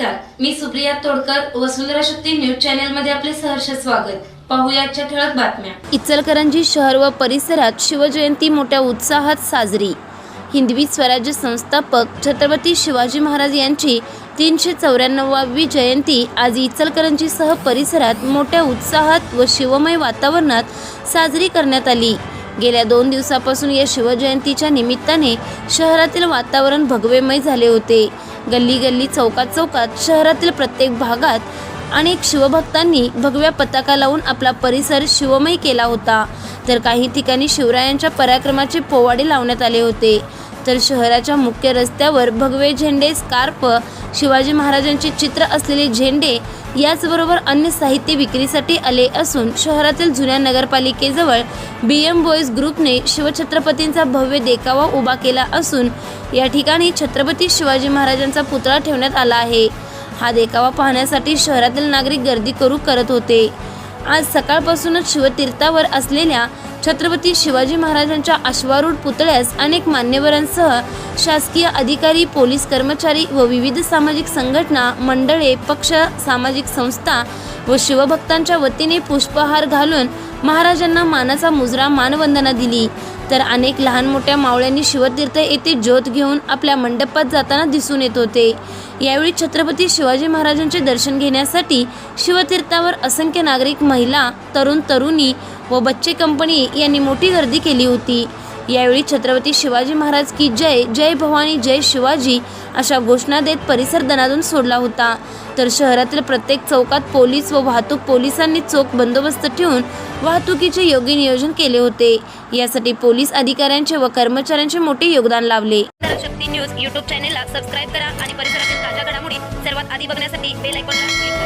नमस्कार. मी Supriya Todkar Vasundhara Shakti news channel मध्ये आपले सहर्ष स्वागत. पाहुयाच्या ठळक बातम्या. इचलकरंजी शहर व परिसरात शिवजयंती मोठ्या उत्साहात साजरी. हिंदवी स्वराज्य संस्थापक छत्रपती शिवाजी महाराज यांची तीनशे चौऱ्याण्णवावी जयंती आज इचलकरंजीसह परिसरात मोठ्या उत्साहात व शिवमय वातावरणात साजरी करण्यात आली. गेल्या दोन दिवसापासून या शिवजयंतीच्या निमित्ताने शहरातील वातावरण भगवेमय झाले होते. गल्ली गल्ली चौकात चौकात शहरातील प्रत्येक भागात अनेक शिवभक्तांनी भगव्या पताका लावून आपला परिसर शिवमय केला होता. तर काही ठिकाणी शिवरायांच्या पराक्रमाचे पोवाडे लावण्यात आले होते. तर शहराच्या मुख्य रस्त्यावर भगवे झेंडे स्कार्फ शिवाजी महाराजांचे चित्र असलेले झेंडे याचबरोबर अन्य साहित्य विक्रीसाठी आले असून शहरातील जुन्या नगरपालिकेजवळ बी एम बॉईज ग्रुपने शिवछत्रपतींचा भव्य देखावा उभा केला असून या ठिकाणी छत्रपती शिवाजी महाराजांचा पुतळा ठेवण्यात आला आहे. हा देखावा पाहण्यासाठी शहरातील नागरिक गर्दी करू करत होते. आज सकाळपासूनच शिवतीर्थावर असलेल्या छत्रपती शिवाजी महाराजांच्या अश्वारूढ पुतळ्यास अनेक मान्यवरांसह शासकीय अधिकारी पोलीस कर्मचारी व विविध सामाजिक संघटना मंडळे पक्ष सामाजिक संस्था व शिवभक्तांच्या वतीने पुष्पहार घालून महाराजांना मानाचा मुजरा मानवंदना दिली. तर अनेक लहान मोठ्या मावळ्यांनी शिवतीर्थ येथे ज्योत घेऊन आपल्या मंडपात जाताना दिसून येत होते. यावेळी छत्रपती शिवाजी महाराजांचे दर्शन घेण्यासाठी शिवतीर्थावर असंख्य नागरिक महिला तरुण तरुणी व बच्चे कंपनी यांनी मोठी गर्दी केली होती. यावेळी छत्रपती शिवाजी महाराज की जय जय भवानी जय शिवाजी अशा घोषणा देत परिसर दनादून सोडला होता. तर शहरातील प्रत्येक चौकात पोलीस व वाहतूक पोलिसांनी चोख बंदोबस्त ठेवून वाहतुकीचे योग्य नियोजन केले होते. यासाठी पोलीस अधिकाऱ्यांचे व कर्मचाऱ्यांचे मोठे योगदान लावले शक्ती न्यूज यूट्यूब चॅनेलला सबस्क्राईब करा आणि परिसरातील ताज्या घडामोडी सर्वात आधी बघण्यासाठी बेल आयकॉनला